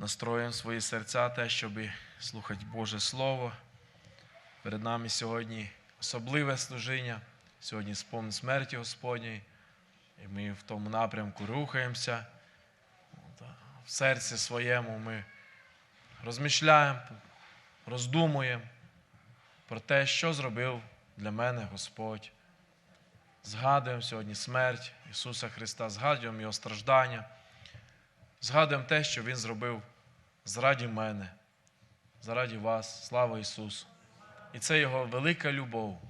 настроїмо свої серця, те, щоб слухати Боже Слово. Перед нами сьогодні особливе служіння, сьогодні спомн смерті Господньої. І ми в тому напрямку рухаємося. В серці своєму ми розмишляємо, роздумуємо про те, що зробив для мене Господь. Згадуємо сьогодні смерть Ісуса Христа, згадуємо Його страждання, згадуємо те, що Він зробив заради мене, заради вас. Слава Ісусу! І це Його велика любов.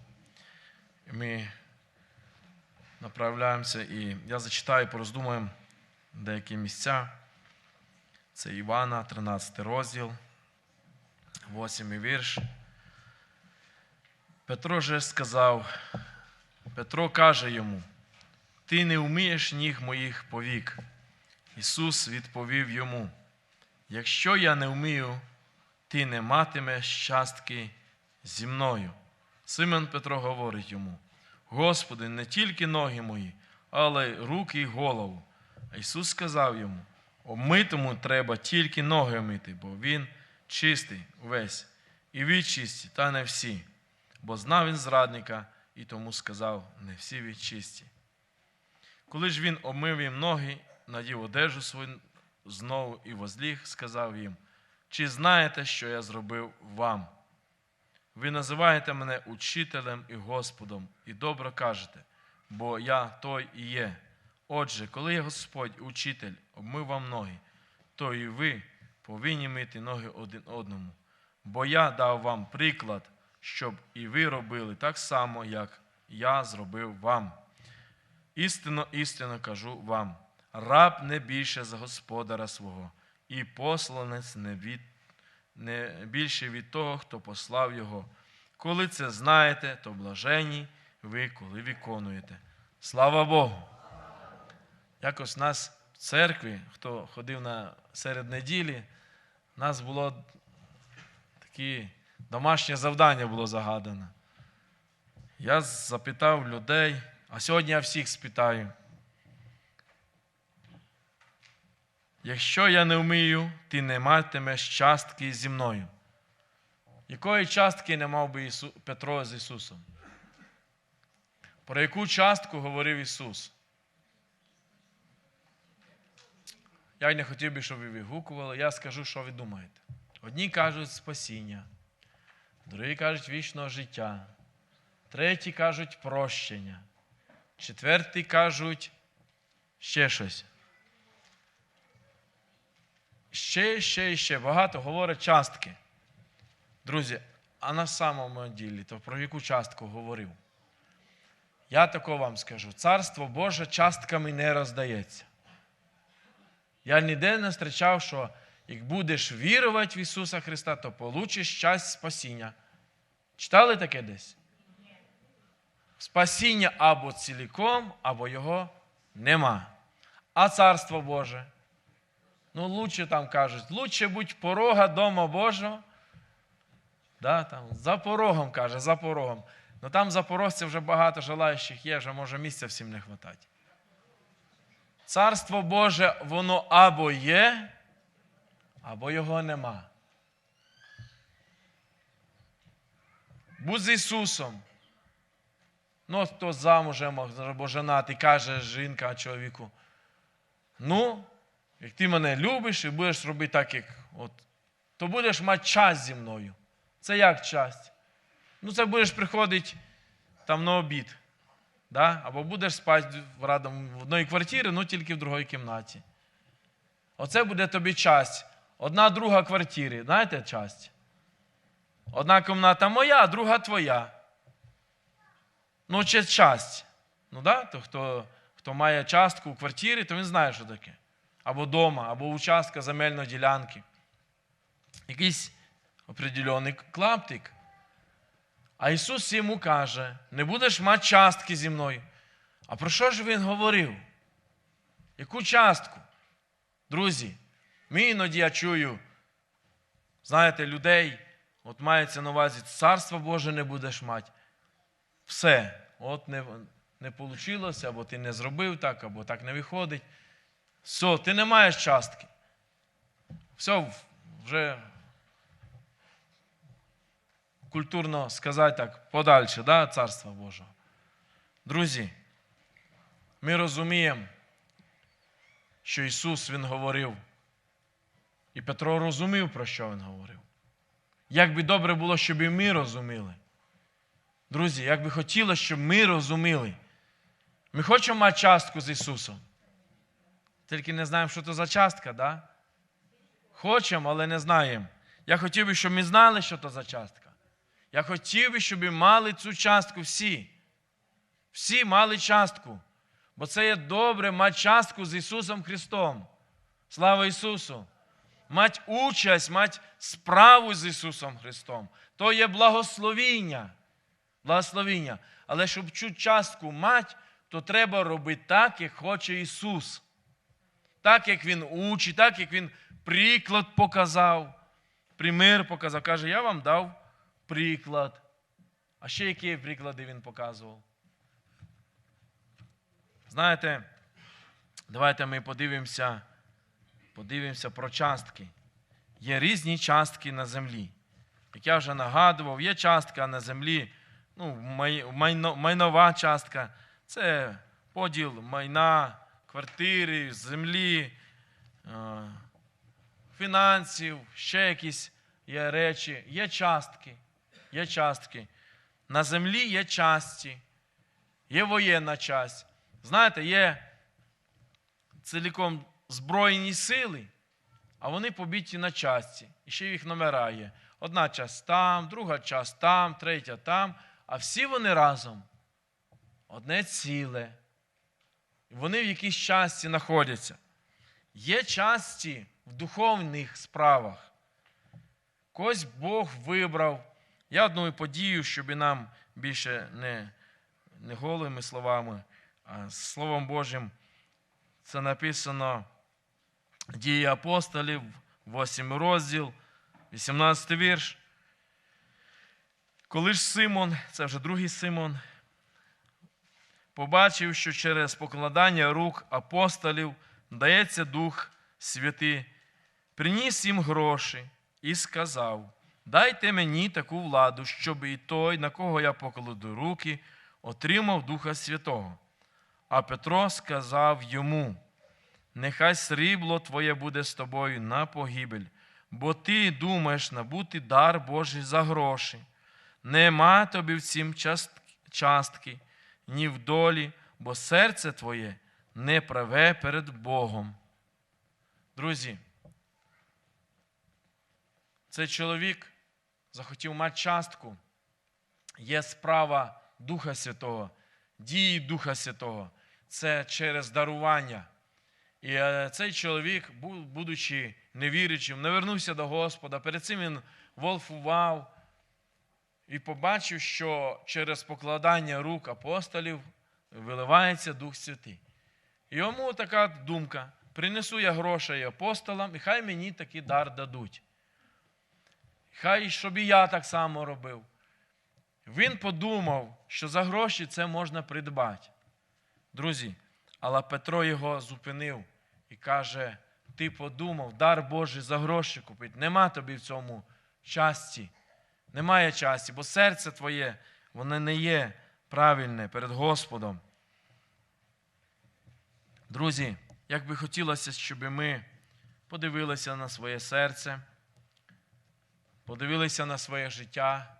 Ми направляємося, і я зачитаю, пороздумуємо деякі місця. Це Івана, 13 розділ, 8 вірш. Петро же сказав, Петро каже йому, Ти не вмієш ніг моїх повік. Ісус відповів йому, Якщо я не вмію, ти не матимеш частки зі мною. Симон Петро говорить йому, Господи, не тільки ноги мої, але й руки і голову. А Ісус сказав йому, Омитому треба тільки ноги омити, бо Він чистий увесь, і ви чисті, та не всі. Бо знав він зрадника і тому сказав, не всі ви чисті. Коли ж він омив їм ноги, надів одежу свою знову і возліг, сказав їм, чи знаєте, що я зробив вам? Ви називаєте мене учителем і Господом, і добре кажете, бо я той і є. Отже, коли я Господь учитель обмив вам ноги, то і ви повинні мити ноги один одному. Бо я дав вам приклад, щоб і ви робили так само, як я зробив вам. Істинно, істинно кажу вам: раб не більше за господара свого, і посланець не, від, не більше від того, хто послав його. Коли це знаєте, то блажені ви, коли виконуєте. Слава Богу! Якось нас в церкві, хто ходив на серед неділі, нас було такі домашнє завдання було загадане. Я запитав людей, а сьогодні я всіх спитаю. Якщо я не вмію, ти не матимеш частки зі мною. Якої частки не мав би Ісу... Петро з Ісусом? Про яку частку говорив Ісус? Я не хотів би, щоб ви вигукували. Я скажу, що ви думаєте. Одні кажуть спасіння, другі кажуть вічного життя, треті кажуть прощення, четверті кажуть ще щось. Ще, ще ще. Багато говорять частки. Друзі, а на самому ділі, то про яку частку говорив? Я тако вам скажу: Царство Боже частками не роздається. Я ніде не зустрічав, що як будеш вірувати в Ісуса Христа, то получиш часть спасіння. Читали таке десь? Спасіння або ціліком, або його нема. А Царство Боже. Ну, лучше там кажуть, лучше будь порога дома Божого. Да, там, за порогом каже, за порогом. Ну там за порожців вже багато желаючих є, вже може місця всім не вистачати. Царство Боже, воно або є, або його нема. Будь з Ісусом. Ну, хто замужем або женатий, каже жінка чоловіку. Ну, як ти мене любиш і будеш робити так, як от, то будеш мати час зі мною. Це як час? Ну, це будеш приходити там на обід. Да? Або будеш спати радом в одній квартирі, ну тільки в другій кімнаті. Оце буде тобі часть. Одна друга квартири. Знаєте часть? Одна кімната моя, друга твоя. Ну, це часть. Ну, да? То хто, хто має частку у квартирі, то він знає, що таке. Або дома, або участка земельної ділянки. Якийсь определений клаптик. А Ісус йому каже: не будеш мати частки зі мною. А про що ж Він говорив? Яку частку? Друзі, ми іноді я чую, знаєте, людей, от мається на увазі, царство Боже не будеш мати. Все, от не не вийшло, або ти не зробив так, або так не виходить. Все, ти не маєш частки. все вже культурно сказати так, подальше, да, Царства Божого. Друзі, ми розуміємо, що Ісус Він говорив. І Петро розумів, про що Він говорив. Як би добре було, щоб і ми розуміли. Друзі, як би хотілося, щоб ми розуміли. Ми хочемо мати частку з Ісусом. Тільки не знаємо, що це за частка, да? Хочемо, але не знаємо. Я хотів би, щоб ми знали, що це за частка. Я хотів би, щоб ми мали цю частку всі. Всі мали частку. Бо це є добре мати частку з Ісусом Христом. Слава Ісусу! Мати участь, мати справу з Ісусом Христом. То є благословіння. Благословіння. Але щоб цю частку мати, то треба робити так, як хоче Ісус. Так, як Він учить, так, як Він приклад показав, примір показав. Каже, я вам дав приклад. А ще які приклади він показував? Знаєте, давайте ми подивимося, подивимося про частки. Є різні частки на землі. Як я вже нагадував, є частка на землі, ну, май- майно- майнова частка це поділ майна, квартири, землі, е, фінансів, ще якісь є речі, є частки. Є частки. На землі є часті, є воєнна часть. Знаєте, є цілком збройні сили, а вони побиті на часті. І ще їх номера є. Одна часть там, друга часть там, третя там, а всі вони разом одне ціле. Вони в якійсь часті знаходяться. Є часті в духовних справах. Когось Бог вибрав. Я одну подію, щоб і нам більше не, не голими словами, а Словом Божим. Це написано Дії апостолів, 8 розділ, 18 вірш. Коли ж Симон, це вже другий Симон, побачив, що через покладання рук апостолів дається Дух Святий, приніс їм гроші і сказав: Дайте мені таку владу, щоб і той, на кого я покладу руки, отримав Духа Святого. А Петро сказав йому: Нехай срібло твоє буде з тобою на погибель, бо ти думаєш набути дар Божий за гроші. Нема тобі в цім частки, ні в долі, бо серце твоє не праве перед Богом. Друзі, цей чоловік захотів мати частку. Є справа Духа Святого, дії Духа Святого. Це через дарування. І е, цей чоловік, будучи невірячим, не вернувся до Господа. Перед цим він волфував і побачив, що через покладання рук апостолів виливається Дух Святий. Йому така думка: принесу я грошей апостолам, і хай мені такий дар дадуть. Хай щоб і я так само робив. Він подумав, що за гроші це можна придбати. Друзі, але Петро його зупинив і каже: Ти подумав, дар Божий за гроші купити. Нема тобі в цьому часті. Немає часті, бо серце твоє, воно не є правильне перед Господом. Друзі, як би хотілося, щоб ми подивилися на своє серце, подивилися на своє життя,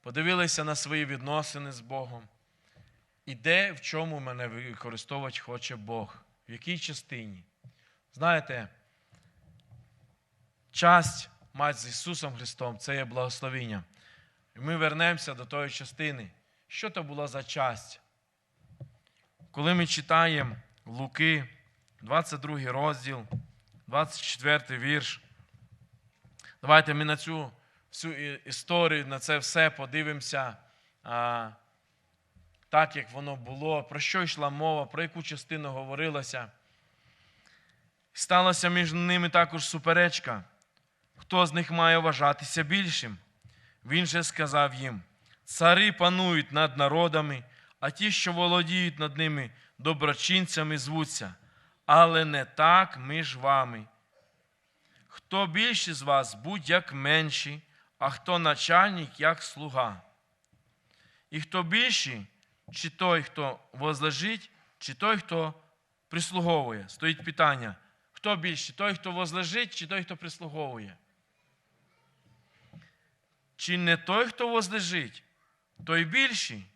подивилися на свої відносини з Богом. І де в чому мене використовувати хоче Бог? В якій частині? Знаєте, часть мать з Ісусом Христом це є благословіння. І ми вернемося до тої частини. Що то було за часть? Коли ми читаємо Луки, 22 розділ, 24 вірш. Давайте ми на цю всю історію, на це все подивимося. А, так, як воно було, про що йшла мова, про яку частину говорилося. Сталася між ними також суперечка. Хто з них має вважатися більшим? Він же сказав їм: цари панують над народами, а ті, що володіють над ними, доброчинцями звуться, але не так між вами. хто більший з вас, будь як менший, а хто начальник, як слуга. І хто більший, чи той, хто возлежить, чи той, хто прислуговує. Стоїть питання. Хто більший? Той, хто возлежить, чи той, хто прислуговує? Чи не той, хто возлежить, той більший?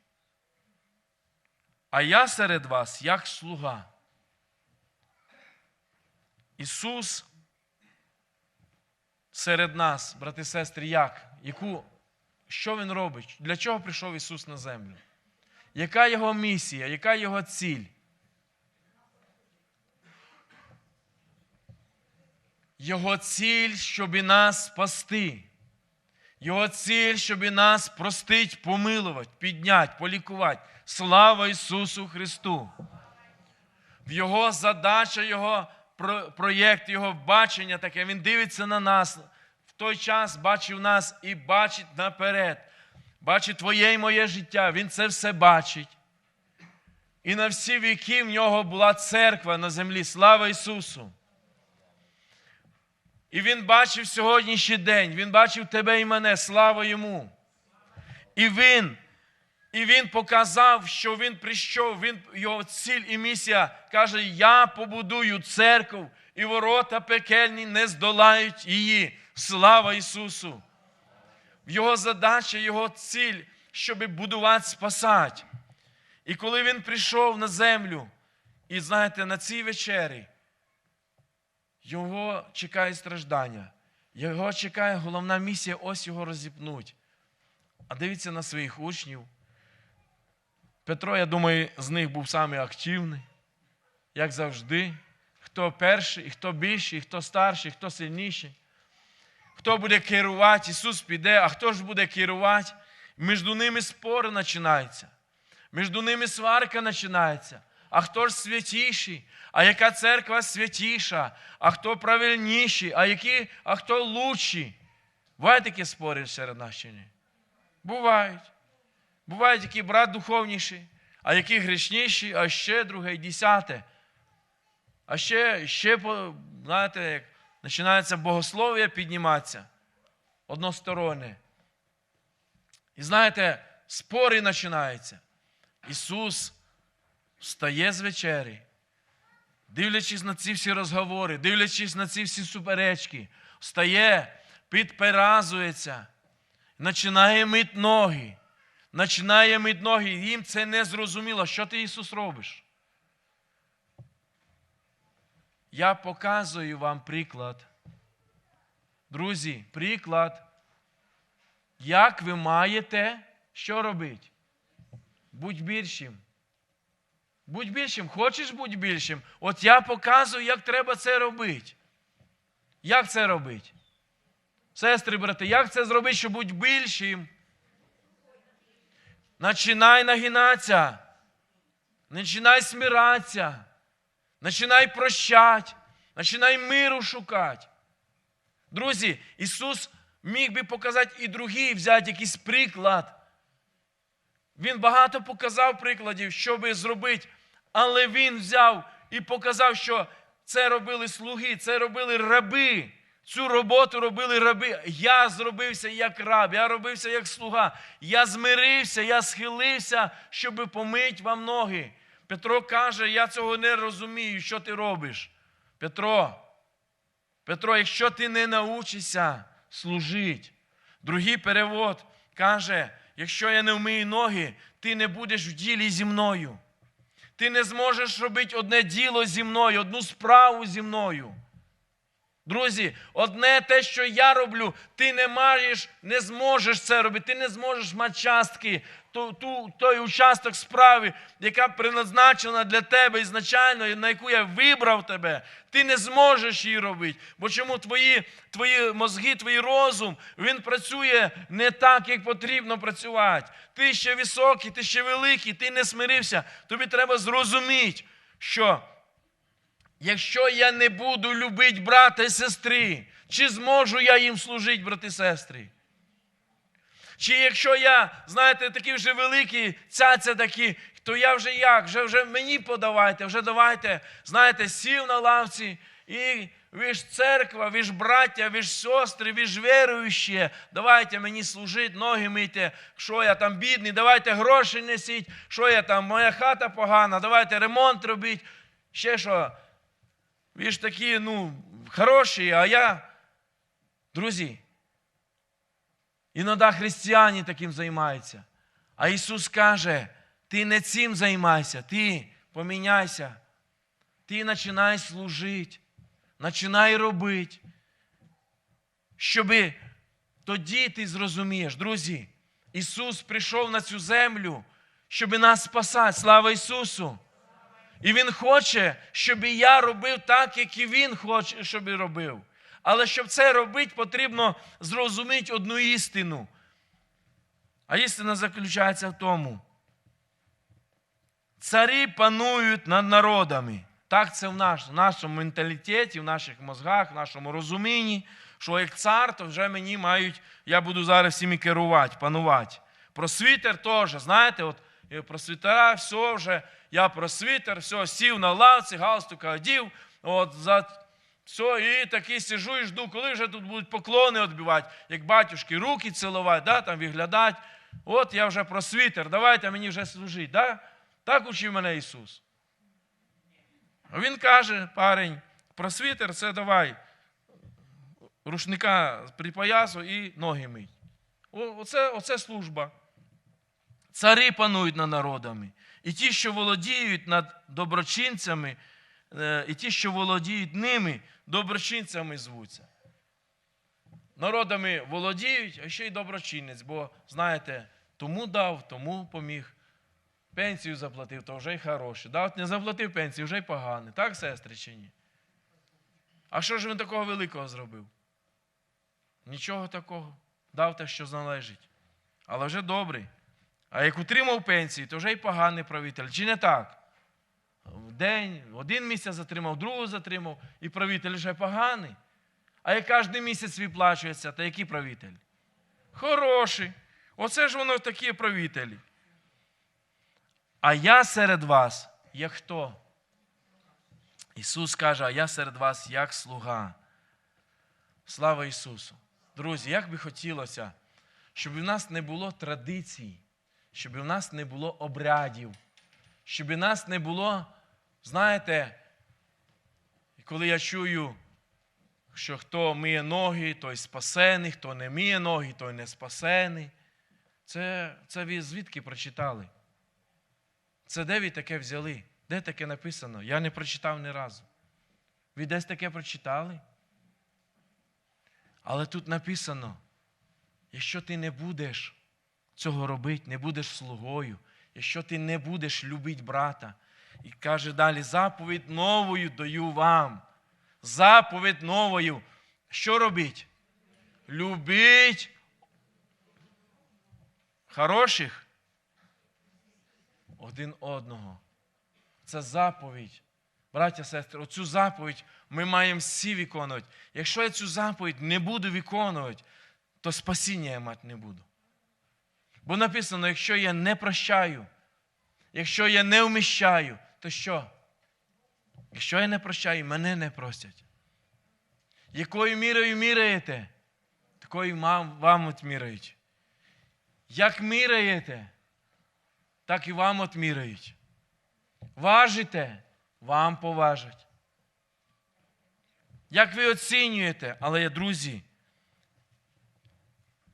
А я серед вас як слуга. Ісус серед нас, брати і сестри, як? Яку, Що Він робить? Для чого прийшов Ісус на землю? Яка Його місія, яка Його ціль? Його ціль, щоб і нас спасти. Його ціль, щоб і нас простить, помилувати, підняти, полікувати. Слава Ісусу Христу! В Його задача, Його проєкт, Його бачення таке. Він дивиться на нас. В той час бачив нас і бачить наперед. Бачить твоє і моє життя. Він це все бачить. І на всі віки в нього була церква на землі. Слава Ісусу! І Він бачив сьогоднішній день, Він бачив тебе і мене, слава йому. І Він, і Він показав, що Він прийшов, він, його ціль і місія каже: Я побудую церкву, і ворота пекельні не здолають її. Слава Ісусу! Його задача, Його ціль, щоб будувати, спасати. І коли Він прийшов на землю, і знаєте, на цій вечері. Його чекає страждання. Його чекає головна місія ось його розіпнуть. А дивіться на своїх учнів. Петро, я думаю, з них був самий активний, як завжди. Хто перший, хто більший, хто старший, хто сильніший. Хто буде керувати, Ісус піде, а хто ж буде керувати? Між ними спори починаються. Між ними сварка починається. А хто ж святіший? А яка церква святіша? А хто правильніший? А, які, а хто лучший? Бувають такі спори серед нас чи ні? Бувають. Бувають який брат духовніший, а який грішніший, а ще друге і десяте. А ще, ще знаєте, як починається богослов'я підніматися односторонне. І знаєте, спори починаються. Ісус встає з вечері, дивлячись на ці всі розговори, дивлячись на ці всі суперечки, встає, підперазується, починає мить ноги, починає мить ноги. Їм це не зрозуміло. Що ти, Ісус, робиш? Я показую вам приклад. Друзі, приклад, як ви маєте що робити? Будь більшим. Будь більшим. Хочеш бути більшим? От я показую, як треба це робити. Як це робити? Сестри, брати, як це зробити, щоб бути більшим? Начинай нагинатися. Начинай смиратися. Начинай прощати. Начинай миру шукати. Друзі, Ісус міг би показати і другий, взяти якийсь приклад. Він багато показав прикладів, що би зробити, але він взяв і показав, що це робили слуги, це робили раби. Цю роботу робили раби. Я зробився як раб, я робився як слуга. Я змирився, я схилився, щоб помити вам ноги. Петро каже: Я цього не розумію, що ти робиш. Петро, Петро, якщо ти не научишся служити, другий перевод каже, якщо я не вмию ноги, ти не будеш в ділі зі мною. Ти не зможеш робити одне діло зі мною, одну справу зі мною. Друзі, одне те, що я роблю, ти не маєш, не зможеш це робити, ти не зможеш мати частки, ту, ту, той участок справи, яка призначена для тебе ізначально, на яку я вибрав тебе, ти не зможеш її робити. Бо чому твої, твої мозги, твій розум, він працює не так, як потрібно працювати. Ти ще високий, ти ще великий, ти не смирився. Тобі треба зрозуміти, що. Якщо я не буду любити брата і сестри, чи зможу я їм служити, брати і сестри? Чи якщо я, знаєте, такий вже великий, цяця такі, то я вже як? Вже, вже мені подавайте, вже давайте, знаєте, сів на лавці і ви ж церква, ви ж браття, ви ж сестри, ви ж віруючі. Давайте мені служити, ноги мийте, що я там бідний, давайте гроші несіть, що я там, моя хата погана, давайте ремонт робіть. Ще що. Ви ж такі, ну, хороші, а я. Друзі, іноді християни таким займаються. А Ісус каже, ти не цим займайся, ти поміняйся. Ти починай служити, починай робити. Щоби тоді ти зрозумієш, друзі, Ісус прийшов на цю землю, щоб нас спасати. Слава Ісусу! І Він хоче, щоб і я робив так, як і Він хоче, щоб і робив. Але щоб це робити, потрібно зрозуміти одну істину. А істина заключається в тому. Царі панують над народами. Так це в, наш, в нашому менталітеті, в наших мозгах, в нашому розумінні, що як цар, то вже мені мають, я буду зараз всіми керувати, панувати. Просвітер теж, знаєте, от е, просвітера, все вже, я просвітер, все, сів на лавці, галстука одів, от за все, і такий сижу і жду, коли вже тут будуть поклони відбивати, як батюшки, руки цілувати, да, там виглядати. От я вже просвітер, давайте мені вже служити. Да? Так учив мене Ісус. Він каже, парень, просвітер це давай рушника припоясу і ноги мий. О- Оце, оце служба. Цари панують над народами. І ті, що володіють над доброчинцями, е, і ті, що володіють ними, доброчинцями звуться. Народами володіють, а ще й доброчинець, бо, знаєте, тому дав, тому поміг. Пенсію заплатив, то вже й хороший. Дав, не заплатив пенсію, вже й поганий. Так, сестри, чи ні? А що ж він такого великого зробив? Нічого такого. Дав те, що належить. Але вже добрий. А як утримав пенсію, то вже й поганий правитель. Чи не так? День, один місяць затримав, другого затримав, і правитель вже поганий. А як кожен місяць виплачується, то який правитель? Хороший. Оце ж воно такі правителі. А я серед вас, як хто? Ісус каже, а я серед вас як слуга. Слава Ісусу! Друзі, як би хотілося, щоб у нас не було традицій, щоб у нас не було обрядів, щоб у нас не було, знаєте, коли я чую, що хто миє ноги, той спасений, хто не миє ноги, той не спасений. Це, це ви звідки прочитали? Це де ви таке взяли? Де таке написано? Я не прочитав ні разу. Ви десь таке прочитали? Але тут написано, якщо ти не будеш цього робити, не будеш слугою, якщо ти не будеш любити брата, і каже далі, заповідь новою даю вам. Заповідь новою. Що робіть? Любіть хороших один одного. Це заповідь. Браття, сестри, оцю заповідь ми маємо всі виконувати. Якщо я цю заповідь не буду виконувати, то спасіння я мати не буду. Бо написано, якщо я не прощаю, якщо я не вміщаю, то що? Якщо я не прощаю, мене не простять. Якою мірою міряєте, такою вам отміряють. Як міряєте, так і вам отміряють. Важите, вам поважать. Як ви оцінюєте, але, друзі,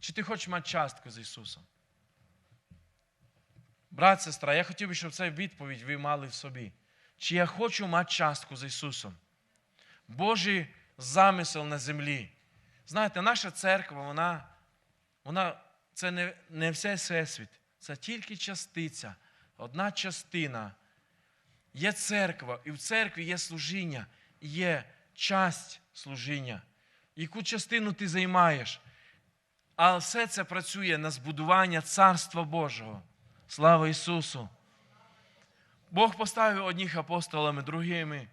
чи ти хочеш мати частку з Ісусом? Брат, сестра, я хотів би, щоб цю відповідь ви мали в собі. Чи я хочу мати частку з Ісусом? Божий замисел на землі. Знаєте, наша церква, вона, вона це не, не все всесвіт, це тільки частиця, одна частина. Є церква, і в церкві є служіння, є часть служіння. Яку частину ти займаєш? А все це працює на збудування Царства Божого. Слава Ісусу! Бог поставив одних апостолами, другими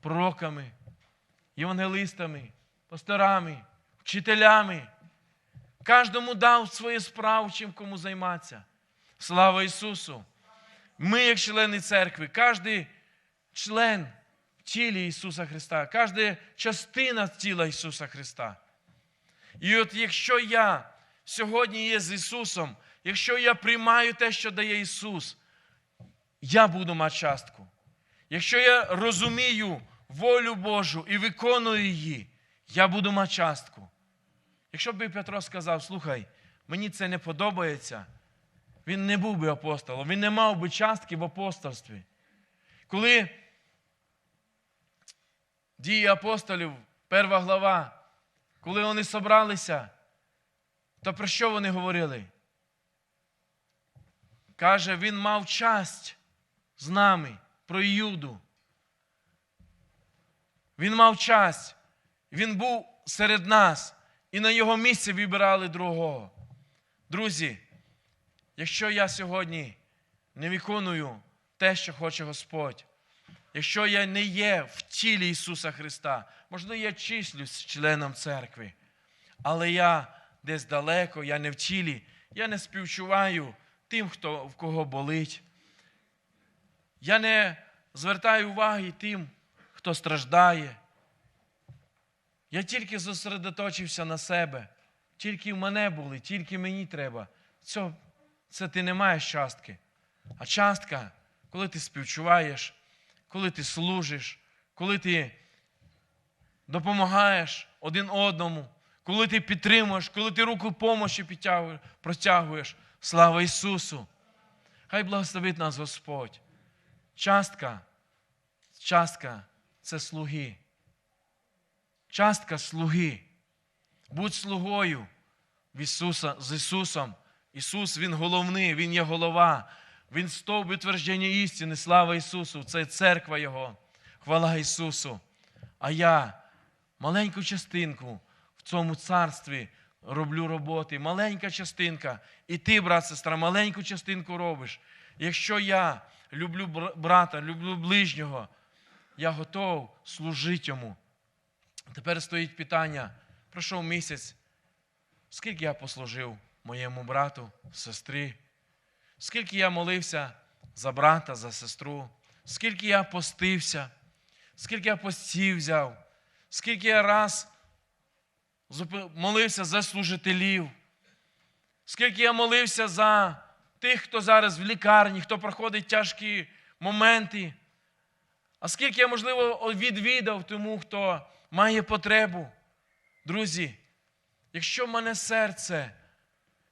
пророками, євангелистами, пасторами, вчителями. Кожному дав свою справу, чим кому займатися. Слава Ісусу! Ми, як члени церкви, кожен член тілі Ісуса Христа, кожна частина тіла Ісуса Христа. І от якщо я сьогодні є з Ісусом, якщо я приймаю те, що дає Ісус, я буду мати частку. Якщо я розумію волю Божу і виконую її, я буду мати частку. Якщо б Петро сказав, слухай, мені це не подобається, він не був би апостолом, він не мав би частки в апостольстві. Коли дії апостолів, перша глава, коли вони собралися, то про що вони говорили? Каже, він мав часть з нами про Юду. Він мав часть. Він був серед нас, і на його місці вибирали другого. Друзі, якщо я сьогодні не виконую те, що хоче Господь, якщо я не є в тілі Ісуса Христа, можливо, я числюсь членом церкви, але я десь далеко, я не в тілі, я не співчуваю тим, хто, в кого болить. Я не звертаю уваги тим, хто страждає. Я тільки зосередоточився на себе, тільки в мене були, тільки мені треба. Це, це ти не маєш частки. А частка, коли ти співчуваєш, коли ти служиш, коли ти допомагаєш один одному, коли ти підтримуєш, коли ти руку помощі протягуєш. Слава Ісусу! Хай благословить нас Господь. Частка, частка це слуги. Частка слуги. Будь слугою в Ісуса, з Ісусом. Ісус, Він головний, Він є голова. Він стовп утвердження істини. Слава Ісусу! Це церква Його. Хвала Ісусу. А я маленьку частинку в цьому царстві роблю роботи. Маленька частинка. І ти, брат, сестра, маленьку частинку робиш. Якщо я люблю брата, люблю ближнього, я готов служити йому. Тепер стоїть питання: пройшов місяць, скільки я послужив моєму брату, сестрі, скільки я молився за брата, за сестру, скільки я постився, скільки я постів взяв, скільки я раз молився за служителів, скільки я молився за тих, хто зараз в лікарні, хто проходить тяжкі моменти. А скільки я, можливо, відвідав тому, хто має потребу. Друзі, якщо в мене серце,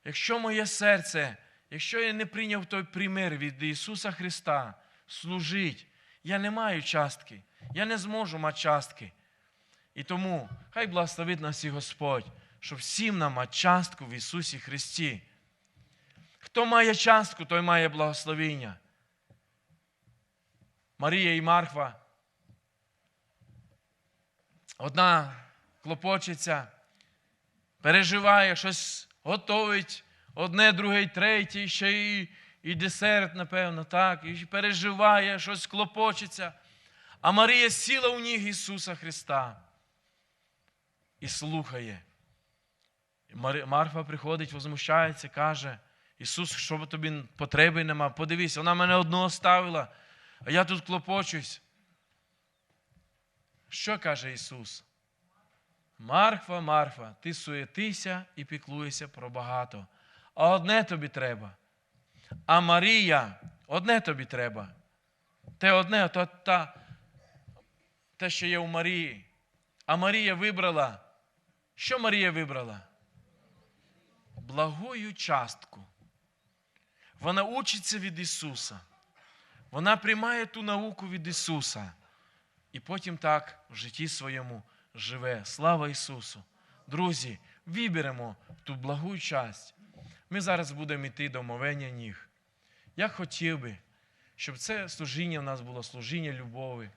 якщо моє серце, якщо я не прийняв той примір від Ісуса Христа, служить, я не маю частки, я не зможу мати частки. І тому хай благословить нас і Господь, щоб всім нам мати частку в Ісусі Христі. Хто має частку, той має благословіння. Марія і Марфа. Одна клопочеться, переживає, щось готовить, одне, друге, третє, ще і, і десерт, напевно, так, і переживає, щось клопочеться. А Марія сіла у ніг Ісуса Христа і слухає. Марфа приходить, возмущається, каже, Ісус, що тобі потреби нема, подивись, вона мене одного ставила, а я тут клопочусь. Що каже Ісус? Марфа, Марфа, ти суєтися і піклуєшся про багато. А одне тобі треба. А Марія, одне тобі треба. Те одне, то та, те, що є у Марії. А Марія вибрала. Що Марія вибрала? Благою частку. Вона учиться від Ісуса. Вона приймає ту науку від Ісуса. І потім так в житті своєму живе. Слава Ісусу! Друзі, виберемо ту благу часть. Ми зараз будемо йти до мовення ніг. Я хотів би, щоб це служіння в нас було служіння любові.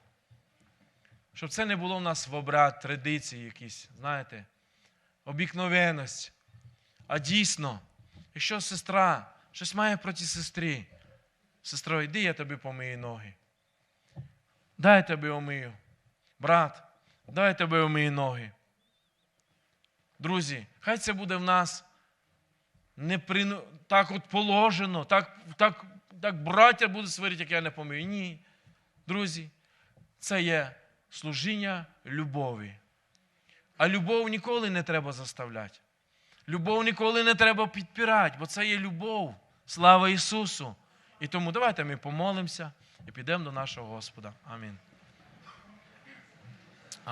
Щоб це не було в нас в обрат, традиції якісь, знаєте, обікновеність. А дійсно, якщо сестра щось має проти сестри, сестро, йди, я тобі помию ноги. Дай тебе омию. Брат, дай тебе омию ноги. Друзі, хай це буде в нас не при... так от положено, так так, так браття будуть сварити, як я не помию. Ні. Друзі, це є служіння любові. А любов ніколи не треба заставляти. Любов ніколи не треба підпирати, бо це є любов. Слава Ісусу! І тому давайте ми помолимося і підемо до нашого Господа. Амінь.